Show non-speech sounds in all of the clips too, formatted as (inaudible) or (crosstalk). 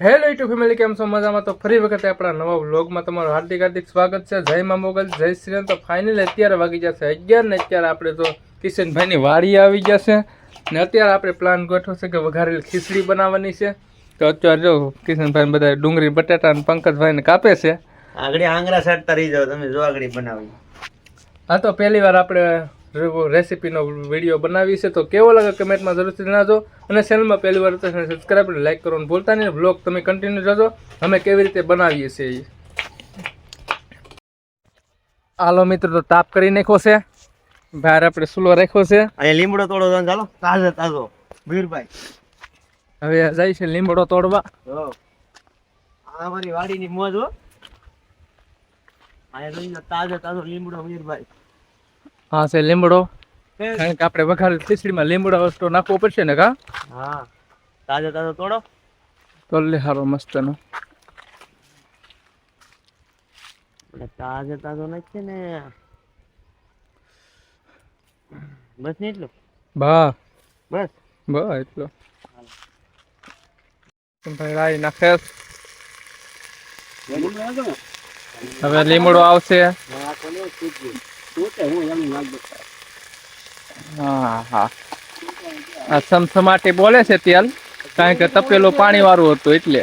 YouTube family કેમ છો? મજામાં? તો ફરી વખતે આપણા નવા વ્લોગમાં તમારું હાર્દિક હાર્દિક સ્વાગત છે. જય મા મોગલ જય શ્રી તો ફાઇનલી અત્યારે વાગી જશે અગિયાર ને અત્યારે આપણે તો કિશનભાઈની વાડી આવી જશે ને અત્યારે આપણે પ્લાન ગોઠવો છે કે વઘારેલી ખીચડી બનાવવાની છે. તો અત્યારે જો કિશનભાઈ બધા ડુંગળી બટાટા અને પંકજભાઈને કાપે છે. આગળ આંગળા સાટતા રહી જાવ તમે જો આગળ બનાવી. હા તો પહેલી વાર આપણે રેસીપીનો વીડિયો બનાવી છે તો કેવો લાગે કમેન્ટમાં જરૂરથી જણાવજો. અને ચેનલમાં પહેલી વાર તો સબસ્ક્રાઈબ અને લાઈક કરવાનું ભૂલતા નહીં. બ્લોગ તમે કન્ટિન્યુ જોજો. અમે કેવી રીતે બનાવીએ છીએ આલો મિત્રો તો તાપ કરી નાખ્યો છે. બહાર આપણે સુલો રાખ્યો છે. અહીંયા લીમડો તોડો ચાલો. તાજો તાજો. વીરભાઈ. હવે જાય છે લીમડો તોડવા. અમારી વાડીની મોજ હો. અહીંયા તાજો તાજો લીમડો વીરભાઈ. હા છે લીમડો કારણ કે આપણે વઘારેલી ખીચડીમાં લીમડો વસ્તુ નાખવો પડશે ને કા? હા. તાજો તાજો તોડો. તો લે હારો મસ્તનો. એટલે તાજો તાજો નાખીએ ને. બસ ને એટલું? બા બસ? બસ એટલો. ભાઈ રાઈ નાખે. હવે લીમડો આવશે. હા હા. સમસમાટી બોલે છે તેલ કારણ કે તપેલું પાણી વાળું હતું એટલે.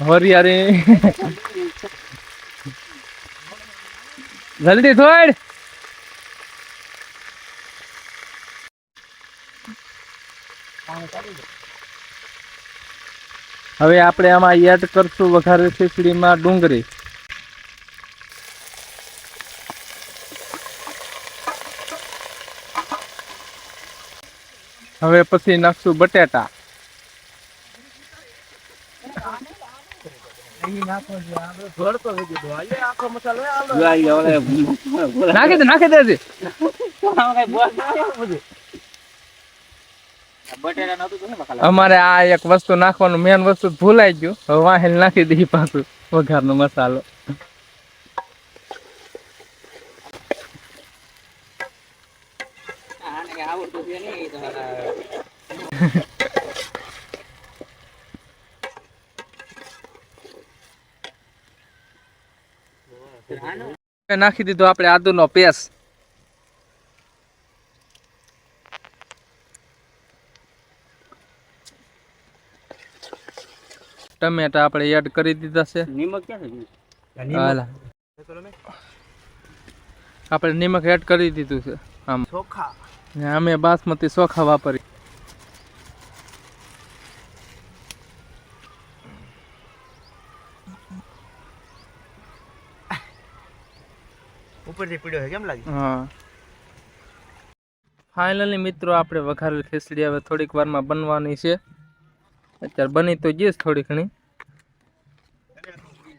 હરિયારી જલ્દી થોડ હવે આપણે આમાં એડ કરશું વઘારે ખીચડીમાં ડુંગળી. હવે પછી નાખશું બટેટા. નાખી દે નાખી દે હજી. અમારે આ એક વસ્તુ નાખવાનું મેન વસ્તુ ભૂલાઈ ગયું. હવે વાહેલ નાખી દઈ પાછું વઘારનો મસાલો. નાખી દીધો આપણે આદુનો પેસ્ટ. ટમેટા આપણે એડ કરી દીધા છે. નિમક ક્યાં આપણે નિમક એડ કરી દીધું છે આમ. ચોખા. ને અમે બાસમતી ચોખા વાપરી. ઉપરથી પીડ્યો છે કેમ લાગે હા. ફાઇનલી મિત્રો આપણે વઘારેલી ખીચડી હવે થોડીક વારમાં બનવાની છે. અત્યારે બની તો જઈશ થોડી ઘણી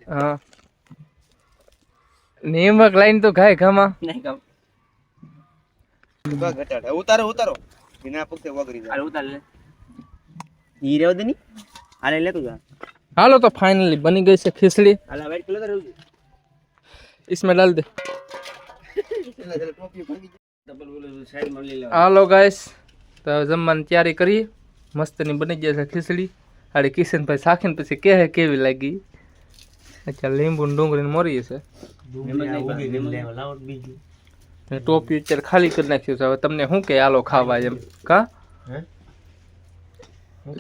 હા નિમક લાઈન તો ખાય ઘામાં ઘટાડે ઉતારો ઉતારો વિના પગતે વગરી જાય ઉતાર લે ઈ રેવ દે ની આલે લેતો જા હાલો તો ફાઇનલી બની ગઈ છે ખીચડી આલા વાઈટ કલર રહેવું इसमें डाल दे ડબલ બોલે સાઈડ માં લઈ હાલો ગાઈસ તો હવે જમવાની તૈયારી કરી મસ્તની બની જાય છે ખીચડી. આડે કિશનભાઈ શાખીને પછી કહે કેવી લાગી? અચ્છા લીંબુ ને ડુંગળી મોરી છે ટોપી અત્યારે ખાલી કરી નાખ્યું છે. હવે તમને શું કે આલો ખાવા એમ? કા?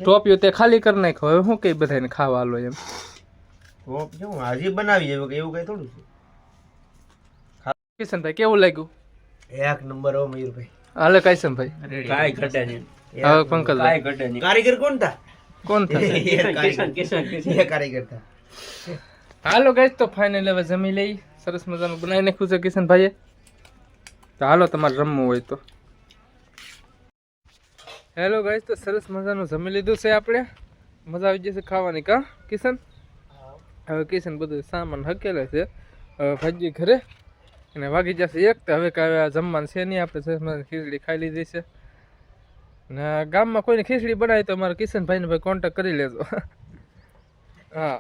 ટોપીઓ તે ખાલી કરી નાખ્યો. હવે શું કે બધાને ખાવા આલો એમ? હાજી બનાવી એવું એવું કઈ થોડું છે. કિશનભાઈ કેવું લાગ્યું? એક નંબર હો મયુરભાઈ. હાલે કાયસમભાઈ કાઈ ઘટે નહીં. હવે પંકજભાઈ ઘટે નહીં. કારીગર કોણ તા કોણ થશે? (laughs) એ કારીગર. તા. હાલો ગાઈસ તો ફાઇનલ હવે જમી લઈ. સરસ મજાનું બનાવી નાખ્યું છે કિશનભાઈએ. તો હાલો તમારે રમવું હોય તો. હેલો ગાઈસ તો સરસ મજાનું જમી લીધું છે આપણે. મજા આવી જશે ખાવાની કા? કિશન? હવે કિશન બધું સામાન હકેલે છે. હવે ભાજી ઘરે. અને વાગી જશે એક તો હવે કાંઈ જમવાનું છે નહીં. આપણે સરસ મજાની ખીચડી ખાઈ લીધી છે. ને ગામમાં કોઈને ખીચડી બનાવી તો અમારા કિશનભાઈને ભાઈ કોન્ટેક્ટ કરી લેજો. હા.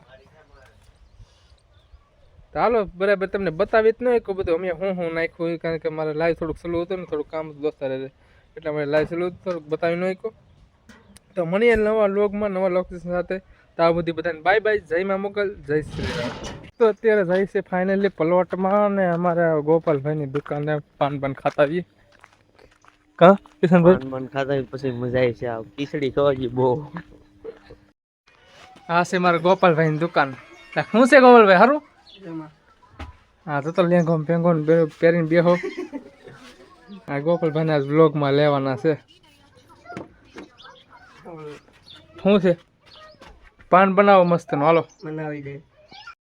તો હાલો, બરાબર, તમને બતાવી જ ન કોઈ બધું. અમે હું હું નાખ્યું કારણ કે મારે લાઈવ થોડુંક સલું હતું ને, થોડુંક કામ દોસ્તા રહે એટલે મારે લાઈવ ચાલુ થોડુંક બતાવી નાખ્યો તો મળીએ નવા લોગમાં નવા લોકેશન સાથે. તો આ બધી બધાને બાય બાય જય માં મોકલ જય શ્રી તો અત્યારે જાય છે ફાઇનલી પલોટમાં ને અમારા ગોપાલભાઈની દુકાને પાન પાન ખાતા આવીએ. કા? કિશનભાઈ? મન ખાતા પછી મજા આવી છે આ ખીચડી ખવાજી બહુ. આ છે મારા ગોપાલભાઈની દુકાન. શું છે ગોપાલભાઈ સારું હા તો તો લેંગો ને પેંગો પહેરીને બેહો. આ ગોપાલભાઈના વ્લોગમાં લેવાના છે. શું છે? પાન બનાવો મસ્ત હાલો. બનાવી દે.